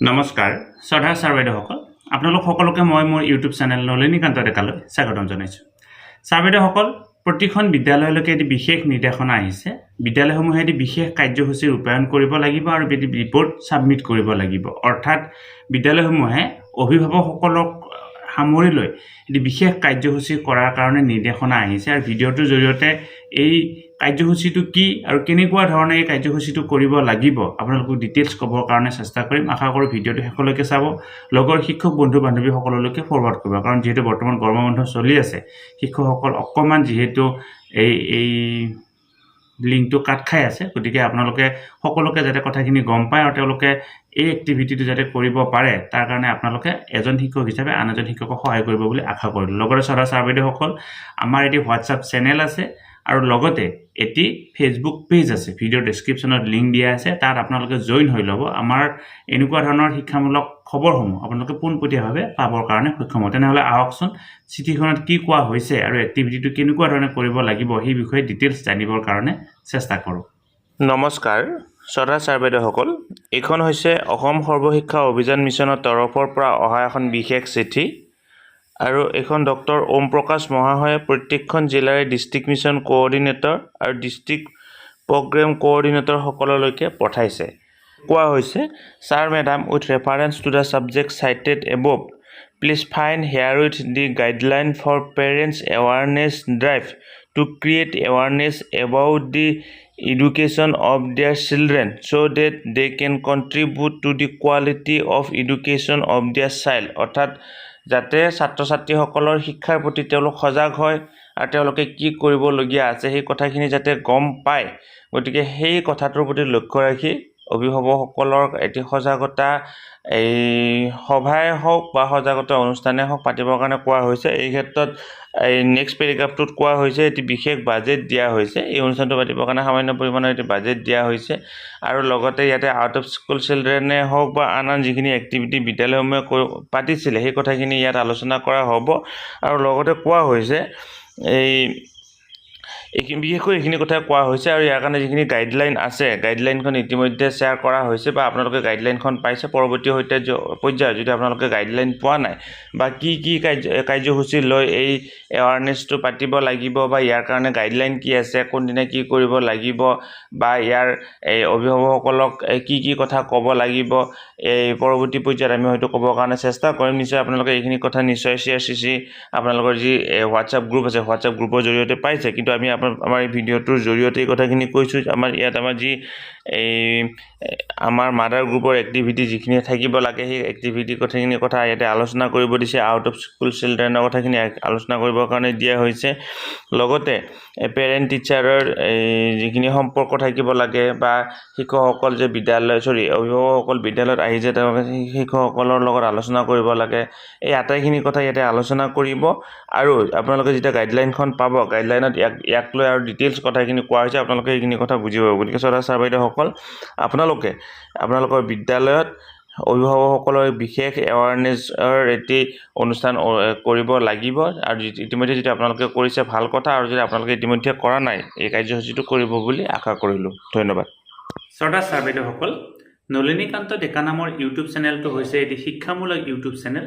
নমস্কাৰ শ্ৰদ্ধা ছাৰ বাইদেউসকল আপোনালোক সকলোকে মই মোৰ ইউটিউব চেনেল নলিনীকান্ত ডেকালৈ স্বাগতম জনাইছোঁ। ছাৰ বাইদেউসকল প্ৰতিখন বিদ্যালয়লৈকে এটি বিশেষ নিৰ্দেশনা আহিছে। বিদ্যালয়সমূহে এটি বিশেষ কাৰ্যসূচী ৰূপায়ণ কৰিব লাগিব আৰু এটি ৰিপৰ্ট ছাবমিট কৰিব লাগিব। অৰ্থাৎ বিদ্যালয়সমূহে অভিভাৱকসকলক সামৰি লৈ এটি বিশেষ কাৰ্যসূচী কৰাৰ কাৰণে নিৰ্দেশনা আহিছে আৰু ভিডিঅ'টোৰ জৰিয়তে এই কাৰ্যসূচীটো কি আৰু কেনেকুৱা ধৰণে এই কাৰ্যসূচীটো কৰিব লাগিব আপোনালোকক ডিটেইলছ ক'বৰ কাৰণে চেষ্টা কৰিম। আশা কৰোঁ ভিডিঅ'টো শেষলৈকে চাব। লগৰ শিক্ষক বন্ধু বান্ধৱীসকললৈকে ফৰৱাৰ্ড কৰিব। কাৰণ যিহেতু বৰ্তমান গৰম বন্ধ চলি আছে শিক্ষকসকল অকণমান যিহেতু এই এই লিংকটো কাট খাই আছে, গতিকে আপোনালোকে সকলোকে যাতে কথাখিনি গম পায় আৰু তেওঁলোকে এই এক্টিভিটিটো যাতে কৰিব পাৰে, তাৰ কাৰণে আপোনালোকে এজন শিক্ষক হিচাপে আন এজন শিক্ষকক সহায় কৰিব বুলি আশা কৰিলোঁ। লগতে চৰা ছাৰ বাইদেউসকল, আমাৰ এটি হোৱাটছআপ চেনেল আছে আৰু লগতে এটি ফেচবুক পেজ আছে ভিডিঅ'ৰ ডেছক্ৰিপশ্যনত লিংক দিয়া আছে তাত আপোনালোকে জইন হৈ ল'ব। আমাৰ এনেকুৱা ধৰণৰ শিক্ষামূলক খবৰসমূহ আপোনালোকে পোনপটীয়াভাৱে পাবৰ কাৰণে সক্ষম হ'ব। তেনেহ'লে আহকচোন চিঠিখনত কি কোৱা হৈছে আৰু এক্টিভিটিটো কেনেকুৱা ধৰণে কৰিব লাগিব সেই বিষয়ে ডিটেইলছ জানিবৰ কাৰণে চেষ্টা কৰোঁ। নমস্কাৰ শ্ৰদ্ধা ছাৰ বাইদেউসকল। এইখন হৈছে অসম সৰ্বশিক্ষা অভিযান মিছনৰ তৰফৰ পৰা অহা এখন বিশেষ চিঠি। আৰু এইখন ডক্টৰ ওম প্ৰকাশ মহাশয়ে প্ৰত্যেকখন জিলাৰে ডিষ্ট্ৰিক্ট মিছন কোঅৰ্ডিনেটৰ আৰু ডিষ্ট্ৰিক্ট প্ৰগ্ৰেম কোঅৰ্ডিনেটৰসকললৈকে পঠাইছে। কোৱা হৈছে sir madam with reference to the subject cited above please find herewith the guideline for parents awareness drive to create awareness about the education of their children so that they can contribute to the quality of education of their child অৰ্থাৎ যাতে ছাত্ৰ ছাত্ৰীসকলৰ শিক্ষাৰ প্ৰতি তেওঁলোক সজাগ হয় আৰু তেওঁলোকে কি কৰিবলগীয়া আছে সেই কথাখিনি যাতে গম পায়। গতিকে সেই কথাটোৰ প্ৰতি লক্ষ্য ৰাখি অভিভাৱকসকলৰ এটি সজাগতা এই সভাই হওক বা সজাগতা অনুষ্ঠানেই হওক পাতিবৰ কাৰণে কোৱা হৈছে। এই ক্ষেত্ৰত এই নেক্সট পেৰেগ্ৰাফটোত কোৱা হৈছে এটি বিশেষ বাজেট দিয়া হৈছে। এই অনুষ্ঠানটো পাতিবৰ কাৰণে সামান্য পৰিমাণৰ এটি বাজেট দিয়া হৈছে। আৰু লগতে ইয়াতে আউট অফ স্কুল চিলড্ৰেনে হওক বা আন আন যিখিনি এক্টিভিটি বিদ্যালয়সমূহে পাতিছিলে সেই কথাখিনি ইয়াত আলোচনা কৰা হ'ব। আৰু লগতে কোৱা হৈছে এই এইখিনি, বিশেষকৈ এইখিনি কথা কোৱা হৈছে আৰু ইয়াৰ কাৰণে যিখিনি গাইডলাইন আছে গাইডলাইনখন ইতিমধ্যে শ্বেয়াৰ কৰা হৈছে বা আপোনালোকে গাইডলাইনখন পাইছে, পৰৱৰ্তী সৈতে পৰ্যায়ত যদি আপোনালোকে গাইডলাইন পোৱা নাই বা কি কি কাৰ্য, কাৰ্যসূচী লৈ এই এৱাৰনেছটো পাতিব লাগিব বা ইয়াৰ কাৰণে গাইডলাইন কি আছে, কোনদিনা কি কৰিব লাগিব বা ইয়াৰ এই অভিভাৱকসকলক কি কি কথা ক'ব লাগিব, এই পৰৱৰ্তী পৰ্যায়ত আমি হয়তো ক'বৰ কাৰণে চেষ্টা কৰিম। নিশ্চয় আপোনালোকে এইখিনি কথা নিশ্চয় চি আৰ চি চি আপোনালোকৰ যি হোৱাটছআপ গ্ৰুপ আছে হোৱাটছআপ গ্ৰুপৰ জৰিয়তে পাইছে। কিন্তু আমি আমাৰ এই ভিডিঅ'টোৰ জৰিয়তে এই কথাখিনি কৈছোঁ আমাৰ ইয়াত আমাৰ যি এই আমাৰ মাডাৰ গ্ৰুপৰ এক্টিভিটি যিখিনি থাকিব লাগে সেই এক্টিভিটি কথাখিনি কথা ইয়াতে আলোচনা কৰিব দিছে। আউট অফ স্কুল চিলড্ৰেনৰ কথাখিনি আলোচনা কৰিবৰ কাৰণে দিয়া হৈছে। লগতে পেৰেণ্ট টিচাৰৰ এই যিখিনি সম্পৰ্ক থাকিব লাগে বা শিক্ষকসকল যে বিদ্যালয় চৰি অভিভাৱকসকল বিদ্যালয়ত আহি যে তেওঁলোকে শিক্ষকসকলৰ লগত আলোচনা কৰিব লাগে। এই আটাইখিনি কথা ইয়াতে আলোচনা কৰিব। আৰু আপোনালোকে যেতিয়া গাইডলাইনখন পাব গাইডলাইনত ইয়াক ইয়াক লৈ আৰু ডিটেইলছ কথাখিনি কোৱা হৈছে আপোনালোকে সেইখিনি কথা বুজি পাব। গতিকে চৰা ছাৰ বাইদেউসকল আপোনালোকে আপোনালোকৰ বিদ্যালয়ত অভিভাৱকসকলৰ বিশেষ এৱাৰনেছৰ এটি অনুষ্ঠান কৰিব লাগিব। আৰু ইতিমধ্যে যদি আপোনালোকে কৰিছে ভাল কথা আৰু যদি আপোনালোকে ইতিমধ্যে কৰা নাই এই কাৰ্যসূচীটো কৰিব বুলি আশা কৰিলোঁ। ধন্যবাদ। শ্ৰদ্ধা ছাৰ বাইদেউসকল নলিনীকান্ত ডেকা নামৰ ইউটিউব চেনেলটো হৈছে এটি শিক্ষামূলক ইউটিউব চেনেল